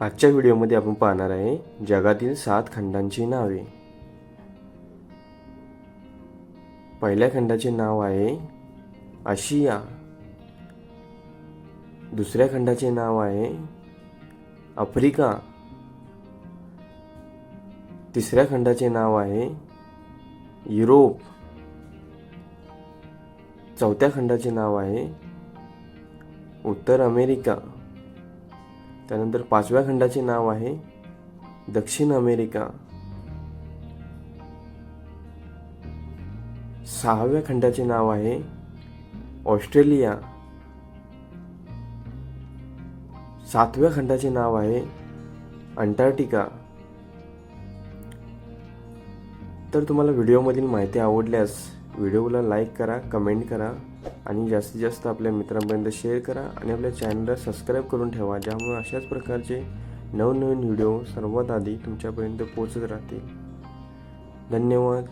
आजच्या व्हिडिओमध्ये आपण पाहणार आहे जगातील सात खंडांची नावे. पहिल्या खंडाचे नाव आहे आशिया. दुसऱ्या खंडाचे नाव आहे आफ्रिका. तिसऱ्या खंडाचे नाव आहे युरोप. चौथ्या खंडाचे नाव आहे उत्तर अमेरिका. त्यानंतर पाचव्या खंडाचे नाव आहे दक्षिण अमेरिका. सहाव्या खंडाचे नाव आहे ऑस्ट्रेलिया. सातव्या खंडाचे नाव आहे अंटार्क्टिका. तर तुम्हाला व्हिडिओमधील माहिती आवडल्यास व्हिडिओला लाईक करा कमेंट करा आणि जास्तीत जास्त आपल्या मित्रांपर्यंत शेअर करा आणि आपल्या चॅनलला सबस्क्राईब करून ठेवा ज्यामुळे अशाच प्रकारचे नवनवीन व्हिडिओ सर्वात आधी तुमच्यापर्यंत पोचत राहतील. धन्यवाद.